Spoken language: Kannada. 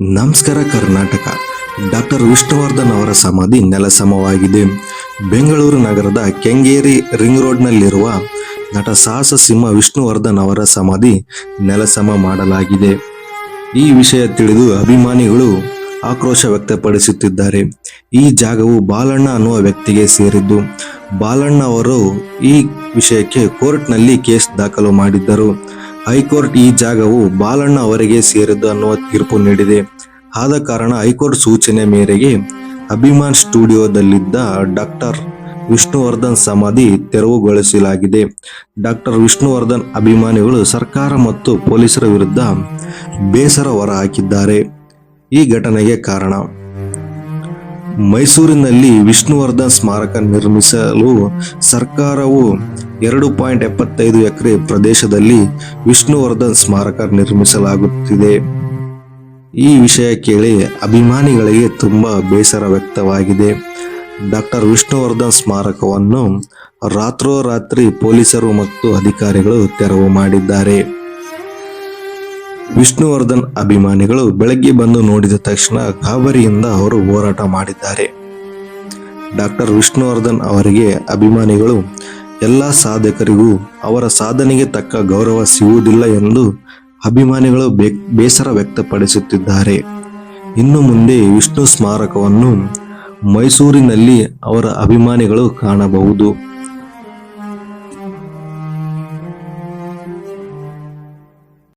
ನಮಸ್ಕಾರ ಕರ್ನಾಟಕ. ಡಾಕ್ಟರ್ ವಿಷ್ಣುವರ್ಧನ್ ಅವರ ಸಮಾಧಿ ನೆಲಸಮವಾಗಿದೆ. ಬೆಂಗಳೂರು ನಗರದ ಕೆಂಗೇರಿ ರಿಂಗ್ ರೋಡ್ನಲ್ಲಿರುವ ನಟ ಸಾಹಸ ಸಿಂಹ ವಿಷ್ಣುವರ್ಧನ್ ಅವರ ಸಮಾಧಿ ನೆಲಸಮ ಮಾಡಲಾಗಿದೆ. ಈ ವಿಷಯ ತಿಳಿದು ಅಭಿಮಾನಿಗಳು ಆಕ್ರೋಶ ವ್ಯಕ್ತಪಡಿಸುತ್ತಿದ್ದಾರೆ. ಈ ಜಾಗವು ಬಾಲಣ್ಣ ಅನ್ನುವ ವ್ಯಕ್ತಿಗೆ ಸೇರಿದ್ದು, ಬಾಲಣ್ಣ ಅವರು ಈ ವಿಷಯಕ್ಕೆ ಕೋರ್ಟ್ನಲ್ಲಿ ಕೇಸ್ ದಾಖಲು ಮಾಡಿದ್ದರು. ಹೈಕೋರ್ಟ್ ಈ ಜಾಗವು ಬಾಲಣ್ಣ ಅವರಿಗೆ ಸೇರಿದ್ದು ಅನ್ನುವ ತೀರ್ಪು ನೀಡಿದೆ. ಆದ ಕಾರಣ ಹೈಕೋರ್ಟ್ ಸೂಚನೆ ಮೇರೆಗೆ ಅಭಿಮಾನ್ ಸ್ಟುಡಿಯೋದಲ್ಲಿದ್ದ ಡಾಕ್ಟರ್ ವಿಷ್ಣುವರ್ಧನ್ ಸಮಾಧಿ ತೆರವುಗೊಳಿಸಲಾಗಿದೆ. ಡಾಕ್ಟರ್ ವಿಷ್ಣುವರ್ಧನ್ ಅಭಿಮಾನಿಗಳು ಸರ್ಕಾರ ಮತ್ತು ಪೊಲೀಸರ ವಿರುದ್ಧ ಬೇಸರ ಹೊರಹಾಕಿದ್ದಾರೆ ಈ ಘಟನೆಗೆ ಕಾರಣ ಮೈಸೂರಿನಲ್ಲಿ ವಿಷ್ಣುವರ್ಧನ್ ಸ್ಮಾರಕ ನಿರ್ಮಿಸಲು ಸರ್ಕಾರವು ಎರಡು ಪಾಯಿಂಟ್ ಎಪ್ಪತ್ತೈದು ಎಕರೆ ಪ್ರದೇಶದಲ್ಲಿ ವಿಷ್ಣುವರ್ಧನ್ ಸ್ಮಾರಕ ನಿರ್ಮಿಸಲಾಗುತ್ತಿದೆ. ಈ ವಿಷಯ ಕೇಳಿ ಅಭಿಮಾನಿಗಳಿಗೆ ತುಂಬಾ ಬೇಸರ ವ್ಯಕ್ತವಾಗಿದೆ. ಡಾಕ್ಟರ್ ವಿಷ್ಣುವರ್ಧನ್ ಸ್ಮಾರಕವನ್ನು ರಾತ್ರೋರಾತ್ರಿ ಪೊಲೀಸರು ಮತ್ತು ಅಧಿಕಾರಿಗಳು ತೆರವು ಮಾಡಿದ್ದಾರೆ. ವಿಷ್ಣುವರ್ಧನ್ ಅಭಿಮಾನಿಗಳು ಬೆಳಗ್ಗೆ ಬಂದು ನೋಡಿದ ತಕ್ಷಣ ಗಾಬರಿಯಿಂದ ಅವರು ಹೋರಾಟ ಮಾಡಿದ್ದಾರೆ. ಡಾಕ್ಟರ್ ವಿಷ್ಣುವರ್ಧನ್ ಅವರಿಗೆ ಅಭಿಮಾನಿಗಳು, ಎಲ್ಲ ಸಾಧಕರಿಗೂ ಅವರ ಸಾಧನೆಗೆ ತಕ್ಕ ಗೌರವ ಸಿಗುವುದಿಲ್ಲ ಎಂದು ಅಭಿಮಾನಿಗಳು ಬೇಸರ ವ್ಯಕ್ತಪಡಿಸುತ್ತಿದ್ದಾರೆ. ಇನ್ನು ಮುಂದೆ ವಿಷ್ಣು ಸ್ಮಾರಕವನ್ನು ಮೈಸೂರಿನಲ್ಲಿ ಅವರ ಅಭಿಮಾನಿಗಳು ಕಾಣಬಹುದು.